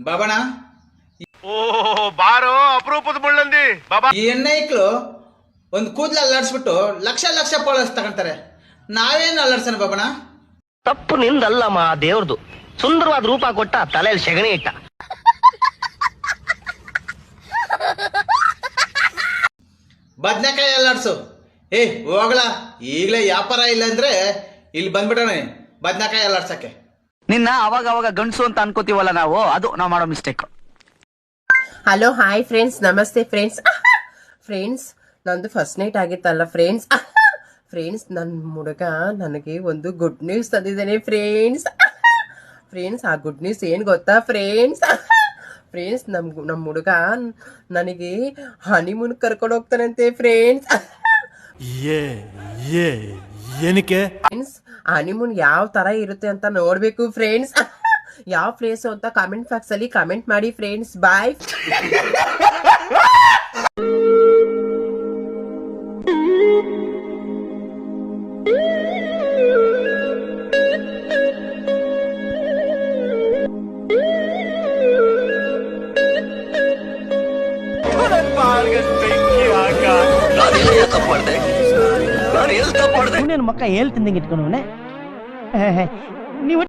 ಬಾಬಣ್ಣ. ಓ ಬಾರೋ ಅಪರೂಪದ ಮುಳ್ಳಂದಿ. ಬಾಬಾ. ಈ ಹೆಣ್ಣೈಕ್ಳು ಒಂದು ಕೂದಲು ಅಲ್ಲಾಡ್ಸ್ಬಿಟ್ಟು ಲಕ್ಷ ಲಕ್ಷ ಫಾಲೋವರ್ಸ್ ತಗೊಂತಾರೆ. ನಾವೇನು ಅಲ್ಲಾಡ್ಸೋಣ ಬಾಬಣ್ಣ? ತಪ್ಪು ನಿಂದಲ್ಲಮ್ಮ ದೇವ್ರದು. ಸುಂದರವಾದ ರೂಪ ಕೊಟ್ಟ ತಲೆಯಲ್ಲಿ ಸೆಗಣಿ ಇಟ್ಟ. ಬದ್ನೆಕಾಯಿ ಅಲ್ಲಾಡ್ಸು. ಏ ಹೋಗ್ಲಾ. ಈಗಲೇ ವ್ಯಾಪಾರ ಇಲ್ಲ ಅಂದ್ರೆ ಇಲ್ಲಿ ಬಂದ್ಬಿಡೋಣ ಬದ್ನೆಕಾಯಿ ಅಲ್ಲಾಡ್ಸಕ್ಕೆ. ನಿನ್ನ ಅವಾಗ ಅವಾಗ ಗಂಡಸು ಅಂತ ಅನ್ಕೋತೀವಲ್ಲ ನಾವು ಅದು ನಾವು ಮಾಡೋ ಮಿಸ್ಟೇಕ್ ಹಲೋ ಹಾಯ್ ಫ್ರೆಂಡ್ಸ್ ನಮಸ್ತೆ ಫ್ರೆಂಡ್ಸ್ ಫ್ರೆಂಡ್ಸ್ ನಂದು ಫಸ್ಟ್ ನೈಟ್ ಆಗಿತ್ತಲ್ಲ ಫ್ರೆಂಡ್ಸ್ ಫ್ರೆಂಡ್ಸ್ ನನ್ನ ಹುಡುಗ ನನಗೆ ಒಂದು ಗುಡ್ ನ್ಯೂಸ್ ತಂದಿದ್ದೇನೆ ಫ್ರೆಂಡ್ಸ್ ಫ್ರೆಂಡ್ಸ್ ಆ ಗುಡ್ ನ್ಯೂಸ್ ಏನು ಗೊತ್ತಾ ಫ್ರೆಂಡ್ಸ್ ಫ್ರೆಂಡ್ಸ್ ನಮ್ ನಮ್ಮ ಹುಡುಗ ನನಗೆ ಹನಿಮೂನ್ ಕರ್ಕೊಂಡು ಹೋಗ್ತಾನಂತೆ ಫ್ರೆಂಡ್ಸ್ ಏನಕ್ಕೆ? ಫ್ರೆಂಡ್ಸ್ ಹನಿಮೂನ್ ಯಾವ ತರ ಇರುತ್ತೆ ಅಂತ ನೋಡ್ಬೇಕು ಫ್ರೆಂಡ್ಸ್ ಯಾವ ಪ್ಲೇಸ್ ಅಂತ ಕಾಮೆಂಟ್ ಬಾಕ್ಸ್ ಅಲ್ಲಿ ಕಾಮೆಂಟ್ ಮಾಡಿ ಫ್ರೆಂಡ್ಸ್ ಬಾಯ್ ನಾನು ಎಲ್ಲಿ ತಪ್ಪು ಮಕ್ಕ ಹೇಳ್ತಿದ್ದಂಗೆ ಇಟ್ಕೊಂಡವನೆ ನೀವು